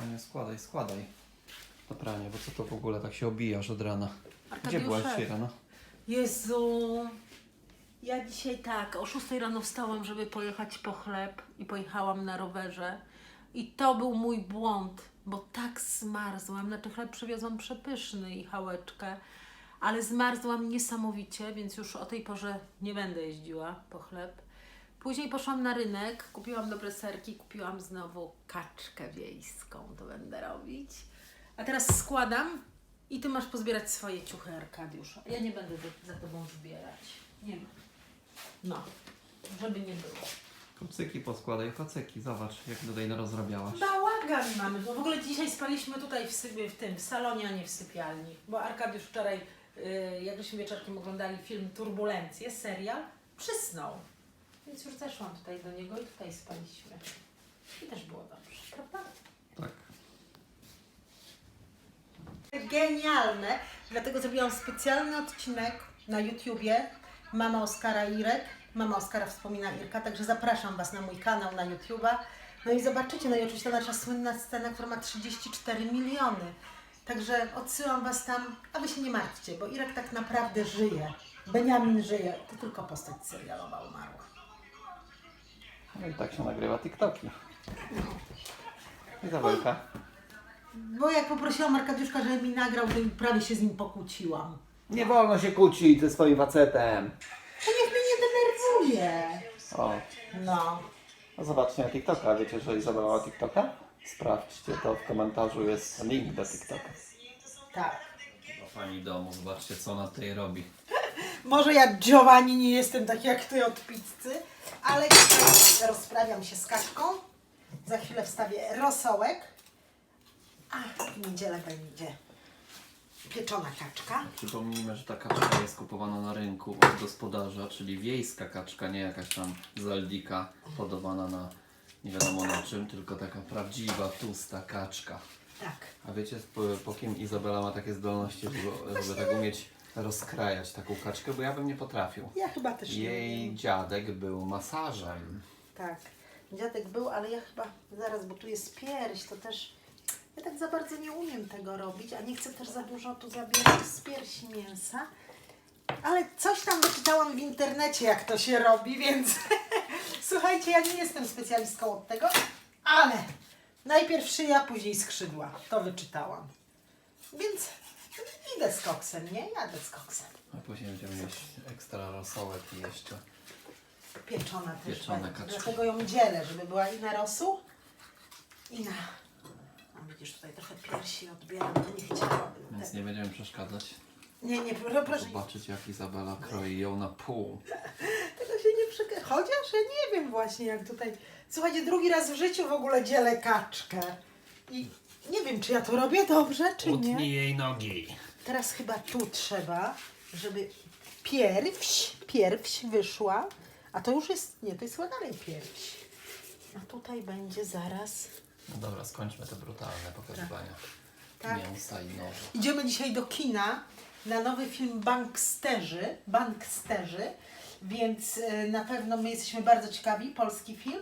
kochanie, składaj, składaj. To pranie, bo co to w ogóle tak się obijasz od rana? Gdzie byłaś dzisiaj rano? Jezu. Ja dzisiaj tak, o 6 rano wstałam, żeby pojechać po chleb i pojechałam na rowerze. I to był mój błąd, bo tak zmarzłam. Znaczy chleb przywiozłam przepyszny i chałeczkę, ale zmarzłam niesamowicie, więc już o tej porze nie będę jeździła po chleb. Później poszłam na rynek, kupiłam dobre serki, kupiłam znowu kaczkę wiejską, to będę robić. A teraz składam i ty masz pozbierać swoje ciuchy, Arkadiusz. A ja nie będę za, tobą zbierać. Nie ma. No, żeby nie było. Kocyki poskładaj, kocyki, zobacz jak tutaj rozrabiałaś. Bałagan mamy. Bo w ogóle dzisiaj spaliśmy tutaj w, w tym, w salonie, a nie w sypialni. Bo Arkadiusz wczoraj, yy, jak żeśmy wieczorkiem oglądali film Turbulencje, serial, przysnął. Więc już zeszłam tutaj do niego i tutaj spaliśmy. I też było dobrze, prawda? Tak. Genialne, dlatego zrobiłam specjalny odcinek na YouTubie Mama Oskara Irek. Mama Oskara wspomina Irka, także zapraszam Was na mój kanał na YouTuba. No i zobaczycie, no i oczywiście nasza słynna scena, która ma 34 miliony. Także odsyłam Was tam, a Wy się nie martwcie, bo Irek tak naprawdę żyje. Beniamin żyje, to tylko postać serialowa umarła. No i tak się nagrywa TikToki. Izabelka. Bo jak poprosiłam Arkadiuszka, żeby mi nagrał, to i prawie się z nim pokłóciłam. Nie wolno się kłócić ze swoim facetem. To niech mnie nie denerwuje. O, No. no zobaczcie na TikToka. Wiecie, że Izabela ma TikToka? Sprawdźcie to w komentarzu, jest link do TikToka. Tak. Do pani domu, zobaczcie co ona tutaj robi. Może ja Giovanni nie jestem tak jak ty od pizzy, ale tutaj rozprawiam się z kaczką. Za chwilę wstawię rosołek. A w niedzielę będzie pieczona kaczka. Przypomnijmy, że ta kaczka jest kupowana na rynku od gospodarza, czyli wiejska kaczka, nie jakaś tam zaldika hodowana na nie wiadomo na czym, tylko taka prawdziwa, tłusta kaczka. Tak. A wiecie po, po kim Izabela ma takie zdolności, żeby, żeby tak umieć rozkrajać taką kaczkę, bo ja bym nie potrafił. Ja chyba też nie Jej umiem. dziadek był masażem. Tak. Dziadek był, ale ja chyba zaraz, bo tu jest pierś, to też ja tak za bardzo nie umiem tego robić, a nie chcę też za dużo tu zabierać z piersi mięsa. Ale coś tam wyczytałam w internecie, jak to się robi, więc słuchajcie, ja nie jestem specjalistką od tego, ale najpierw szyja, później skrzydła. To wyczytałam. Więc idę z koksem, nie? Jadę z koksem. A później będziemy mieć ekstra rosołek i jeszcze. Pieczona też Pieczone będzie. kaczki. Dlatego ją dzielę, żeby była i na rosół, i na... A widzisz, tutaj trochę piersi odbieram, to nie chciałabym. Więc Te- nie będziemy przeszkadzać. Nie, nie, pro- proszę, Zobaczyć jak Izabela kroi ją na pół. tego się nie przeka... Chociaż ja nie wiem właśnie jak tutaj... Słuchajcie, drugi raz w życiu w ogóle dzielę kaczkę. I nie wiem, czy ja to robię dobrze, czy nie. Utnij jej nogi. Teraz chyba tu trzeba, żeby pierś, pierś wyszła. A to już jest, nie, to jest chyba dalej pierś. A tutaj będzie zaraz... No dobra, skończmy te brutalne pokazywania Tak. mięsa i noży. Idziemy dzisiaj do kina na nowy film Banksterzy, Banksterzy, więc y, na pewno my jesteśmy bardzo ciekawi, polski film.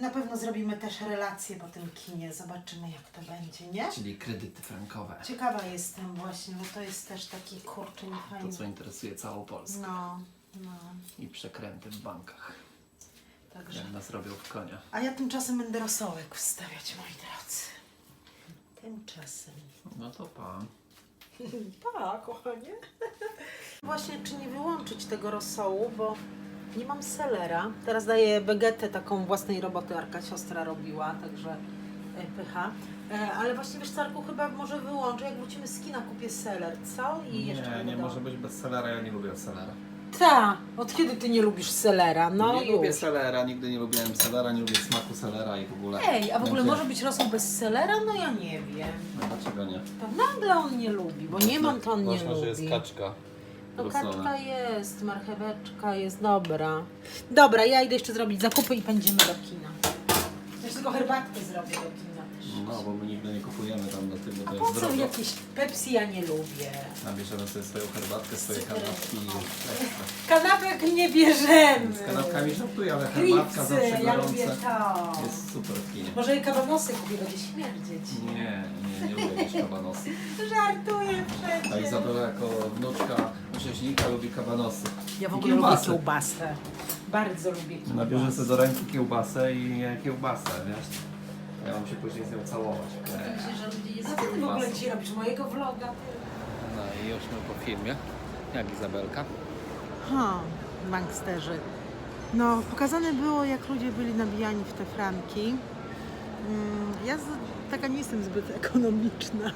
Na pewno zrobimy też relacje po tym kinie, zobaczymy jak to będzie, nie? Czyli kredyty frankowe. Ciekawa jestem właśnie, bo to jest też taki kurczę To niefajny. co interesuje całą Polskę. No, no, I przekręty w bankach. także. Jak nas robią w konia. A ja tymczasem będę rosołek wstawiać, moi drodzy. Tymczasem. No to pan. Tak, kochanie. Właśnie, czy nie wyłączyć tego rosołu, bo nie mam selera. Teraz daję wegetę taką własnej roboty, Arka siostra robiła, także e, pycha. E, ale właśnie wiesz Arku, chyba może wyłączę. Jak wrócimy z kina, kupię seler, co? I jeszcze nie, nie do- może być bez selera, ja nie lubię selera. Ta, od kiedy ty nie lubisz selera? No nie już. lubię selera, nigdy nie lubiłem selera, nie lubię smaku selera i w ogóle. Ej, a w ogóle Będzie- może być rosół bez selera? No ja nie wiem. No dlaczego nie? To nagle on nie lubi, bo nie mam, to on nie lubi. że jest kaczka. No kaczka jest, marcheweczka jest dobra. Dobra, ja idę jeszcze zrobić zakupy i będziemy do kina. Wiesz, tylko herbatkę zrobię do kina też. No, bo my nigdy nie kupujemy tam do tego, to A jest po co drogo. jakieś Pepsi ja nie lubię. Nabierzemy sobie swoją herbatkę, swoje kanapki. Kanapek nie bierzemy. Z kanapkami żartuję, ale herbatka zawsze Kripsy, ja lubię gorąca to. jest super w kinie. Może i kabanosy kupię, będzie śmierdzieć. Nie, nie, nie lubię jeść kabanosy. Żartuję A przecież. Izabela jako wnuczka rzeźnika lubi kabanosy. Ja w I ogóle lubię kiełbasy. kiełbasę. Bardzo lubię kiełbasę. Nabierze sobie do ręki kiełbasę i e, kiełbasę, wiesz? Ja mam się później z nią całować. Myślę, że ludzie nie Co ty w ogóle dzisiaj robisz? Mojego vloga? No i już my po filmie. Jak Izabelka? Ha, banksterzy. No, pokazane było, jak ludzie byli nabijani w te franki. Mm, Ja z, taka nie jestem zbyt ekonomiczna,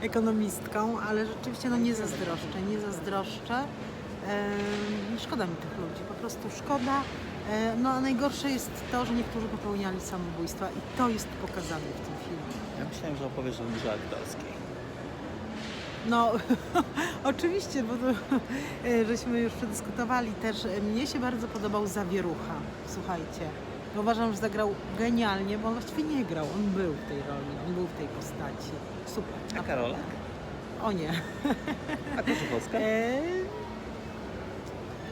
ekonomistką, ale rzeczywiście no, nie zazdroszczę, nie zazdroszczę. Em, szkoda mi tych ludzi, po prostu szkoda. E, no a najgorsze jest to, że niektórzy popełniali samobójstwa i to jest pokazane w tym filmie. Ja myślałem, że opowiesz o grze aktorskiej. No, oczywiście, bo to, e, żeśmy już przedyskutowali też. E, Mnie się bardzo podobał Zawierucha, słuchajcie. Uważam, że zagrał genialnie, bo on właściwie nie grał, on był w tej roli, on był w tej postaci. Super. A Karola? O nie. A Korzykowska? E,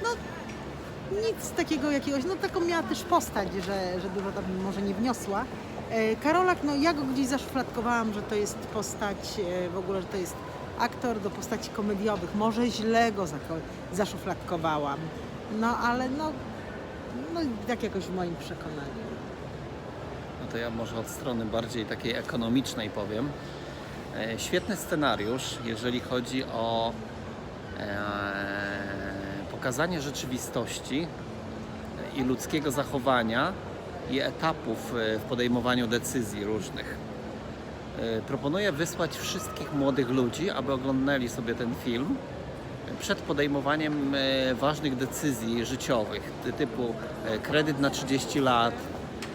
no, nic takiego jakiegoś, no taką miała też postać, że, że dużo tam może nie wniosła. E, Karolak, no ja go gdzieś zaszufladkowałam, że to jest postać, e, w ogóle, że to jest aktor do postaci komediowych. Może źle go zaszufladkowałam, no ale no, no tak jakoś w moim przekonaniu. No to ja może od strony bardziej takiej ekonomicznej powiem. E, Świetny scenariusz, jeżeli chodzi o e, pokazanie rzeczywistości i ludzkiego zachowania i etapów e, w podejmowaniu decyzji różnych. E, Proponuję wysłać wszystkich młodych ludzi, aby oglądali sobie ten film przed podejmowaniem e, ważnych decyzji życiowych, ty- typu e, kredyt na 30 lat,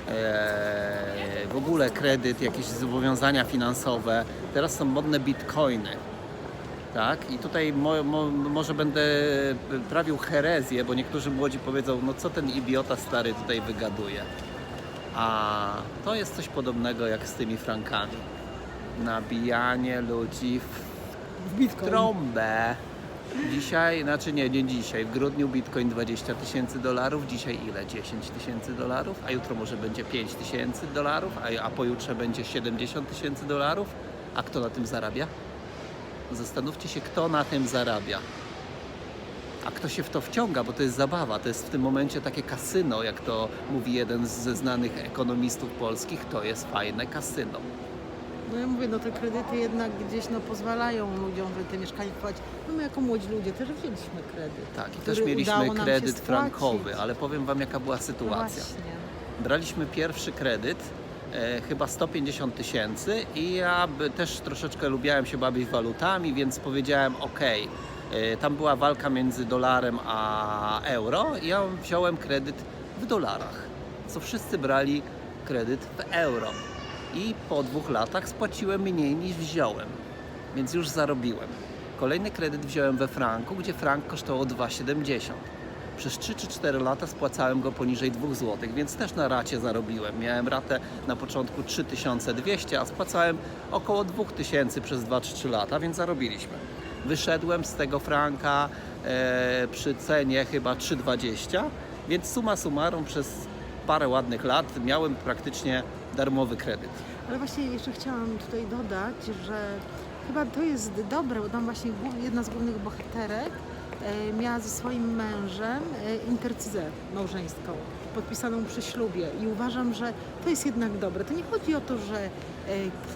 e, w ogóle kredyt, jakieś zobowiązania finansowe. Teraz są modne bitcoiny. Tak? I tutaj mo, mo, może będę prawił herezję, bo niektórzy młodzi powiedzą, no co ten idiota stary tutaj wygaduje. A to jest coś podobnego jak z tymi frankami. Nabijanie ludzi w W Bitcoin. trąbę. Dzisiaj, znaczy nie, nie dzisiaj. W grudniu bitcoin 20 tysięcy dolarów, dzisiaj ile? 10 tysięcy dolarów, a jutro może będzie 5 tysięcy dolarów, a, a pojutrze będzie 70 tysięcy dolarów. A kto na tym zarabia? Zastanówcie się, kto na tym zarabia. A kto się w to wciąga, bo to jest zabawa, to jest w tym momencie takie kasyno, jak to mówi jeden ze znanych ekonomistów polskich, to jest fajne kasyno. No ja mówię, no te kredyty jednak gdzieś no, pozwalają ludziom, żeby te mieszkania kupować. No my jako młodzi ludzie też wzięliśmy kredyt. Tak, i też mieliśmy kredyt frankowy, ale powiem Wam jaka była No sytuacja. właśnie. Braliśmy pierwszy kredyt, e, chyba 150 tysięcy i ja by, też troszeczkę lubiałem się bawić walutami, więc powiedziałem ok. Tam była walka między dolarem a euro i ja wziąłem kredyt w dolarach, co wszyscy brali kredyt w euro. I po dwóch latach spłaciłem mniej niż wziąłem, więc już zarobiłem. Kolejny kredyt wziąłem we franku, gdzie frank kosztował 2,70. Przez 3 czy 4 lata spłacałem go poniżej 2 zł, więc też na racie zarobiłem. Miałem ratę na początku 3200, a spłacałem około 2000 przez 2-3 lata, więc zarobiliśmy. Wyszedłem z tego franka e, przy cenie chyba 3,20, więc suma summarum przez parę ładnych lat miałem praktycznie darmowy kredyt. Ale właśnie jeszcze chciałam tutaj dodać, że chyba to jest dobre, bo tam właśnie jedna z głównych bohaterek e, miała ze swoim mężem e, intercyzę małżeńską podpisaną przy ślubie i uważam, że to jest jednak dobre. To nie chodzi o to, że e,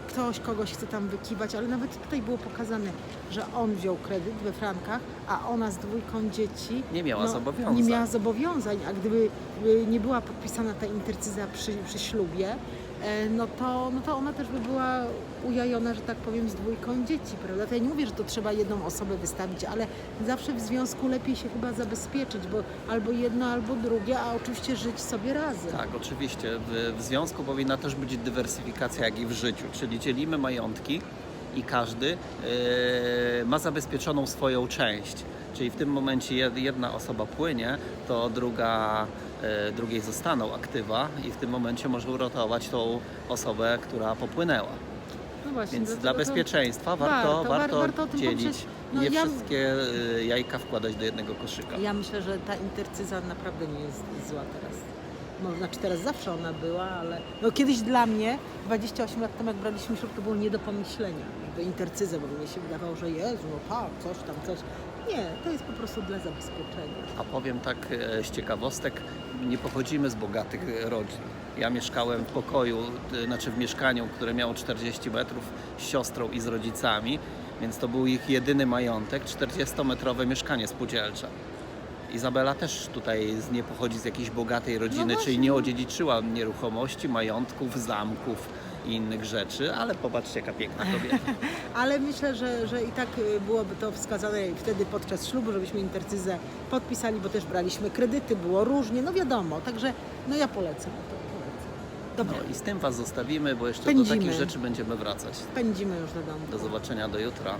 ktoś kogoś chce tam wykiwać, ale nawet tutaj było pokazane, że on wziął kredyt we frankach, a ona z dwójką dzieci Nie miała zobowiązań. Nie miała zobowiązań, a gdyby nie była podpisana ta intercyza przy, przy ślubie, no to, no to ona też by była ujajona, że tak powiem, z dwójką dzieci, prawda? To ja nie mówię, że to trzeba jedną osobę wystawić, ale zawsze w związku lepiej się chyba zabezpieczyć, bo albo jedno, albo drugie, a oczywiście żyć sobie razem. Tak, oczywiście. W, w związku powinna też być dywersyfikacja, jak i w życiu, czyli dzielimy majątki i każdy e, ma zabezpieczoną swoją część. Czyli w tym momencie jed- jedna osoba płynie, to druga, e, drugiej zostaną aktywa i w tym momencie może uratować tą osobę, która popłynęła. No właśnie, Więc dla bezpieczeństwa warto, warto, war- warto, warto dzielić. No nie ja- wszystkie e, jajka wkładać do jednego koszyka. Ja myślę, że ta intercyza naprawdę nie jest zła teraz. No, znaczy teraz zawsze ona była, ale no kiedyś dla mnie, 28 lat temu jak braliśmy ślub, to było nie do pomyślenia, żeby intercyzę, bo mnie się wydawało, że Jezu, no tak, coś tam, coś. Nie, to jest po prostu dla zabezpieczenia. A powiem tak e, z ciekawostek, nie pochodzimy z bogatych rodzin. Ja mieszkałem w pokoju, znaczy w mieszkaniu, które miało 40 metrów z siostrą i z rodzicami, więc to był ich jedyny majątek, 40-metrowe mieszkanie spółdzielcze. Izabela też tutaj nie pochodzi z jakiejś bogatej rodziny, czyli właśnie. nie odziedziczyła nieruchomości, majątków, zamków i innych rzeczy, ale popatrzcie jaka piękna kobieta. Ale myślę, że, że i tak y, byłoby to wskazane wtedy podczas ślubu, żebyśmy intercyzę podpisali, bo też braliśmy kredyty, było różnie, no wiadomo, także no ja polecam to, polecam. Dobra, No i z tym Was zostawimy, bo jeszcze do Pędzimy. takich rzeczy będziemy wracać. pędzimy już do domu. Do zobaczenia do jutra.